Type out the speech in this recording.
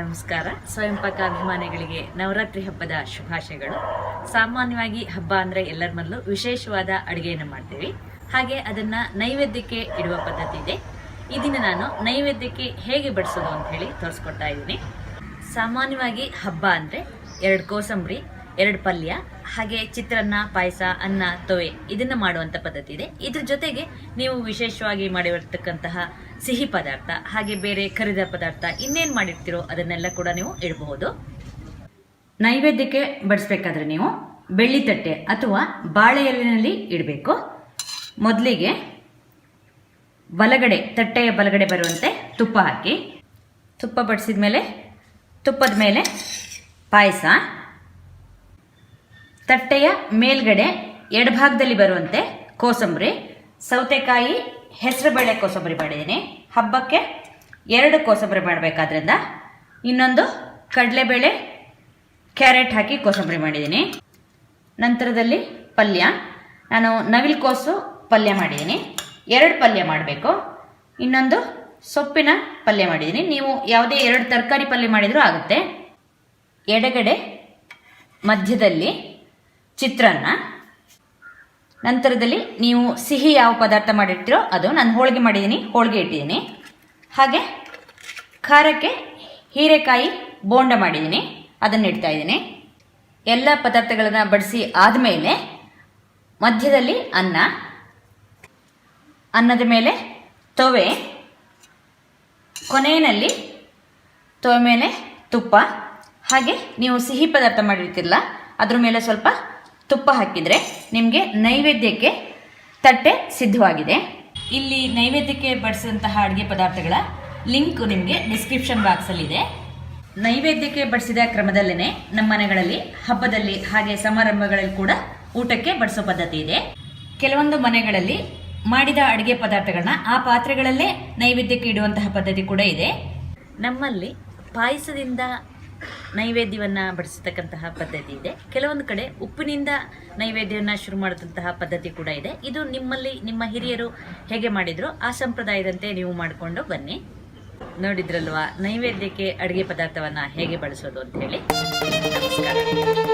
ನಮಸ್ಕಾರ. ಸ್ವಯಂ ಪಾಕ ಅಭಿಮಾನಿಗಳಿಗೆ ನವರಾತ್ರಿ ಹಬ್ಬದ ಶುಭಾಶಯಗಳು. ಸಾಮಾನ್ಯವಾಗಿ ಹಬ್ಬ ಅಂದರೆ ಎಲ್ಲರ ಮೊದಲು ವಿಶೇಷವಾದ ಅಡುಗೆಯನ್ನು ಮಾಡ್ತೀವಿ. ಹಾಗೆ ಅದನ್ನ ನೈವೇದ್ಯಕ್ಕೆ ಇಡುವ ಪದ್ಧತಿ ಇದೆ. ಈ ನಾನು ನೈವೇದ್ಯಕ್ಕೆ ಹೇಗೆ ಬಡಿಸೋದು ಅಂತ ಹೇಳಿ ತೋರಿಸ್ಕೊಡ್ತಾ ಇದ್ದೀನಿ. ಸಾಮಾನ್ಯವಾಗಿ ಹಬ್ಬ ಅಂದರೆ ಎರಡು ಕೋಸಂಬರಿ, ಎರಡು ಪಲ್ಯ ಹಾಗೆ ಚಿತ್ರಾನ್ನ, ಪಾಯಸ, ಅನ್ನ, ತೊವೆ ಇದನ್ನ ಮಾಡುವಂತ ಪದ್ಧತಿ ಇದೆ. ಇದ್ರ ಜೊತೆಗೆ ನೀವು ವಿಶೇಷವಾಗಿ ಮಾಡಿರ್ತಕ್ಕಂತಹ ಸಿಹಿ ಪದಾರ್ಥ, ಹಾಗೆ ಬೇರೆ ಕರಿದ ಪದಾರ್ಥ ಇನ್ನೇನು ಮಾಡಿರ್ತೀರೋ ಅದನ್ನೆಲ್ಲ ಕೂಡ ನೀವು ಇಡಬಹುದು. ನೈವೇದ್ಯಕ್ಕೆ ಬಡಿಸ್ಬೇಕಾದ್ರೆ ನೀವು ಬೆಳ್ಳಿ ತಟ್ಟೆ ಅಥವಾ ಬಾಳೆ ಎಲೆಯಲ್ಲಿ ಇಡಬೇಕು. ಮೊದಲಿಗೆ ಬಲಗಡೆ, ತಟ್ಟೆಯ ಬಲಗಡೆ ಬರುವಂತೆ ತುಪ್ಪ ಹಾಕಿ. ತುಪ್ಪ ಬಡಿಸಿದ ಮೇಲೆ ತುಪ್ಪದ ಮೇಲೆ ಪಾಯಸ. ತಟ್ಟೆಯ ಮೇಲ್ಗಡೆ ಎಡಭಾಗದಲ್ಲಿ ಬರುವಂತೆ ಕೋಸಂಬರಿ, ಸೌತೆಕಾಯಿ, ಹೆಸರುಬೇಳೆ ಕೋಸಂಬರಿ ಮಾಡಿದ್ದೀನಿ. ಹಬ್ಬಕ್ಕೆ ಎರಡು ಕೋಸಂಬರಿ ಮಾಡಬೇಕಾದ್ರಿಂದ ಇನ್ನೊಂದು ಕಡಲೆಬೇಳೆ, ಕ್ಯಾರೆಟ್ ಹಾಕಿ ಕೋಸಂಬರಿ ಮಾಡಿದ್ದೀನಿ. ನಂತರದಲ್ಲಿ ಪಲ್ಯ. ನಾನು ನವಿಲು ಕೋಸು ಪಲ್ಯ ಮಾಡಿದ್ದೀನಿ. ಎರಡು ಪಲ್ಯ ಮಾಡಬೇಕು. ಇನ್ನೊಂದು ಸೊಪ್ಪಿನ ಪಲ್ಯ ಮಾಡಿದ್ದೀನಿ. ನೀವು ಯಾವುದೇ ಎರಡು ತರಕಾರಿ ಪಲ್ಯ ಮಾಡಿದರೂ ಆಗುತ್ತೆ. ಎಡಗಡೆ ಮಧ್ಯದಲ್ಲಿ ಚಿತ್ರಾನ್ನ. ನಂತರದಲ್ಲಿ ನೀವು ಸಿಹಿ ಯಾವ ಪದಾರ್ಥ ಮಾಡಿರ್ತೀರೋ ಅದು ನಾನು ಹೋಳಿಗೆ ಮಾಡಿದ್ದೀನಿ, ಹೋಳಿಗೆ ಇಟ್ಟಿದ್ದೀನಿ. ಹಾಗೆ ಖಾರಕ್ಕೆ ಹೀರೆಕಾಯಿ ಬೋಂಡ ಮಾಡಿದ್ದೀನಿ, ಅದನ್ನು ಇಡ್ತಾ ಇದ್ದೀನಿ. ಎಲ್ಲ ಪದಾರ್ಥಗಳನ್ನು ಬಡಿಸಿ ಆದಮೇಲೆ ಮಧ್ಯದಲ್ಲಿ ಅನ್ನ, ಅನ್ನದ ಮೇಲೆ ತೊವೆ, ಕೊನೆಯಲ್ಲಿ ತೊವೆ ಮೇಲೆ ತುಪ್ಪ. ಹಾಗೆ ನೀವು ಸಿಹಿ ಪದಾರ್ಥ ಮಾಡಿರ್ತಿರಲ್ಲ, ಅದ್ರ ಮೇಲೆ ಸ್ವಲ್ಪ ತುಪ್ಪ ಹಾಕಿದರೆ ನಿಮಗೆ ನೈವೇದ್ಯಕ್ಕೆ ತಟ್ಟೆ ಸಿದ್ಧವಾಗಿದೆ. ಇಲ್ಲಿ ನೈವೇದ್ಯಕ್ಕೆ ಬಡಿಸಿದಂತಹ ಅಡುಗೆ ಪದಾರ್ಥಗಳ ಲಿಂಕ್ ನಿಮಗೆ ಡಿಸ್ಕ್ರಿಪ್ಷನ್ ಬಾಕ್ಸಲ್ಲಿದೆ ನೈವೇದ್ಯಕ್ಕೆ ಬಡಿಸಿದ ಕ್ರಮದಲ್ಲೇ ನಮ್ಮ ಮನೆಗಳಲ್ಲಿ ಹಬ್ಬದಲ್ಲಿ ಹಾಗೆ ಸಮಾರಂಭಗಳಲ್ಲಿ ಕೂಡ ಊಟಕ್ಕೆ ಬಡಿಸೋ ಪದ್ಧತಿ ಇದೆ. ಕೆಲವೊಂದು ಮನೆಗಳಲ್ಲಿ ಮಾಡಿದ ಅಡುಗೆ ಪದಾರ್ಥಗಳನ್ನ ಆ ಪಾತ್ರೆಗಳಲ್ಲೇ ನೈವೇದ್ಯಕ್ಕೆ ಇಡುವಂತಹ ಪದ್ಧತಿ ಕೂಡ ಇದೆ. ನಮ್ಮಲ್ಲಿ ಪಾಯಸದಿಂದ ನೈವೇದ್ಯವನ್ನು ಬಡಿಸತಕ್ಕಂತಹ ಪದ್ಧತಿ ಇದೆ. ಕೆಲವೊಂದು ಕಡೆ ಉಪ್ಪಿನಿಂದ ನೈವೇದ್ಯವನ್ನು ಶುರು ಮಾಡಿದಂತಹ ಪದ್ಧತಿ ಕೂಡ ಇದೆ. ಇದು ನಿಮ್ಮಲ್ಲಿ, ನಿಮ್ಮ ಹಿರಿಯರು ಹೇಗೆ ಮಾಡಿದ್ರು ಆ ಸಂಪ್ರದಾಯದಂತೆ ನೀವು ಮಾಡಿಕೊಂಡು ಬನ್ನಿ. ನೋಡಿದ್ರಲ್ವಾ, ನೈವೇದ್ಯಕ್ಕೆ ಅಡುಗೆ ಪದಾರ್ಥವನ್ನು ಹೇಗೆ ಬಳಸೋದು ಅಂತ ಹೇಳಿ. ನಮಸ್ಕಾರ.